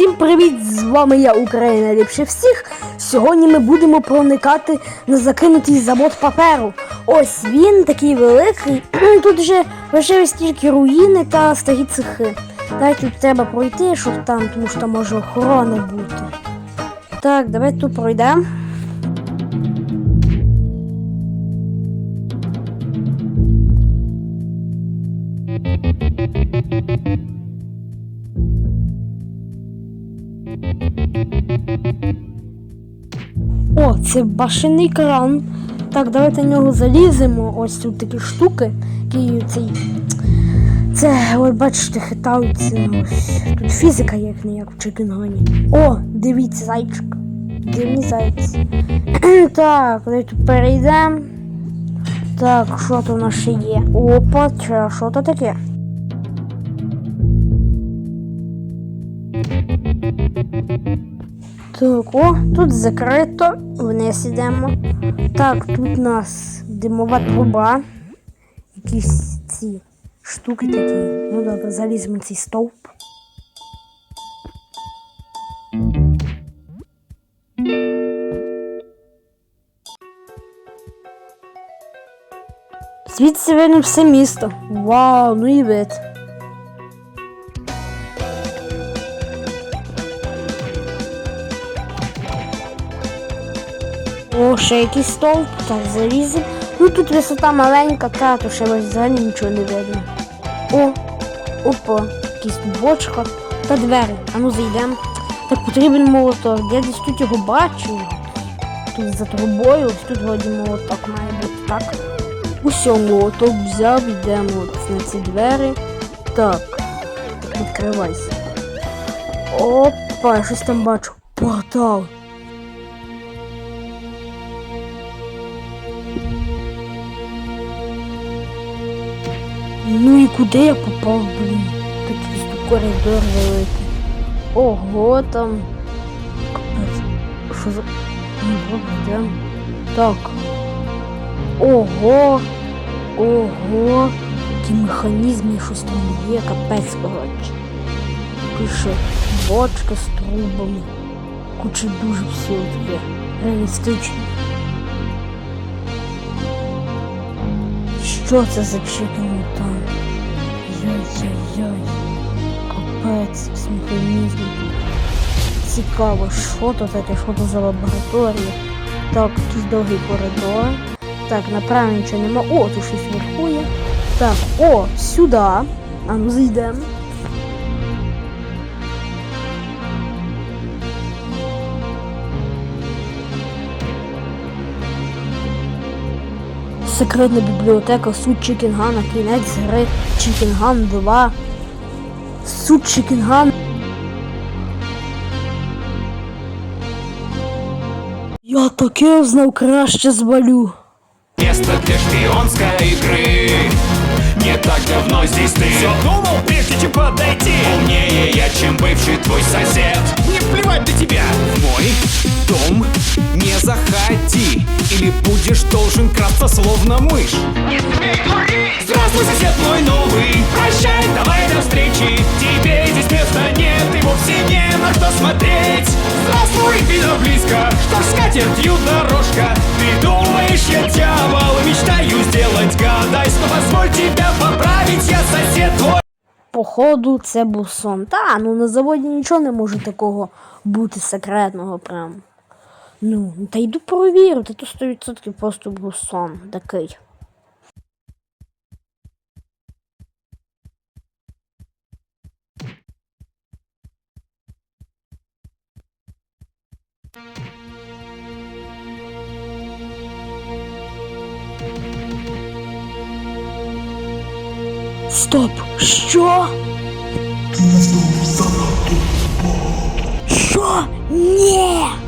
Всім привіт! З вами я, Україна ліпше всіх. Сьогодні ми будемо проникати на закинутий завод паперу. Ось він такий великий. Тут вже лишились тільки руїни та старі цехи. Далі тут треба пройти, щоб там, тому що там може охорона бути. Так, давай тут пройдемо. О, це башенний кран. Так, давайте на нього заліземо. Ось тут такі штуки, які цей. Це, ось бачите, хитаються. Ось. Тут фізика як не як в Чикінгані. О, дивіться, зайчик. Дивні зайці. так, давай тут перейдемо. Так, що тут у нас ще є? Опа, що то таке? Так, о, тут закрито, вниз ідемо. Так, тут у нас димова труба. Якісь ці штуки такі. Ну добре, заліземо цей стовп. Звідси видно все місто. Вау, ну і вид. Ще якийсь стовп, так залізем. Ну тут висота маленька, та то ще взагалі нічого не видно. О, опа, тут бочка та двері. А ну зайдемо. Так потрібен молоток. Я десь тут його бачив. Тут за трубою, ось тут вроді молоток має бути, так. Усьо, молоток взяв, йдемо от на ці двері. Так, відкривайся. Опа, я щось там бачу. Портал. Ну і куди я попав? Такий тут коридор великий. Ого, там. Капець. Що за. Ну. Так. Ого. Ого. Які механізми, щось там є, капець, коротше. Пише бочка з трубами. Куча дуже всього таке. Реалістично. Що це за чекіно там? Яй-яй-яй. Капець, механізм. Цікаво, що тут таке, що то за лабораторія. Так, якийсь довгий коридор. Так, направо нічого нема. О, тут щось вверху. Так, о, сюди. А ну зайдемо. Секретна бібліотека Суд Чікінгана, кінець гри Чікінган 2. Суд Чікінган. Я таке знав краще звалю. Место для шпионской игры Не так давно здесь ты Все думал, прежде чем подойти Умнее я, чем бывший твой сосед Не плевать на тебя В мой дом не заходи Или будешь должен краться словно мышь Здравствуй, сосед мой новый Прощай, давай до встречи Тебе здесь места нет И вовсе не на что смотреть Здравствуй, ты да близко Что ж с катертью дорожка Ты думаешь, я дьявол Мечтаю сделать гадость Но позволь тебя поправить Я сосед твой Походу, це був сон. Та, ну на заводі нічого не може такого бути секретного прям. Ну, та йду провірю, та то 100% просто був сон такий. Стоп! Що? Що? Ні!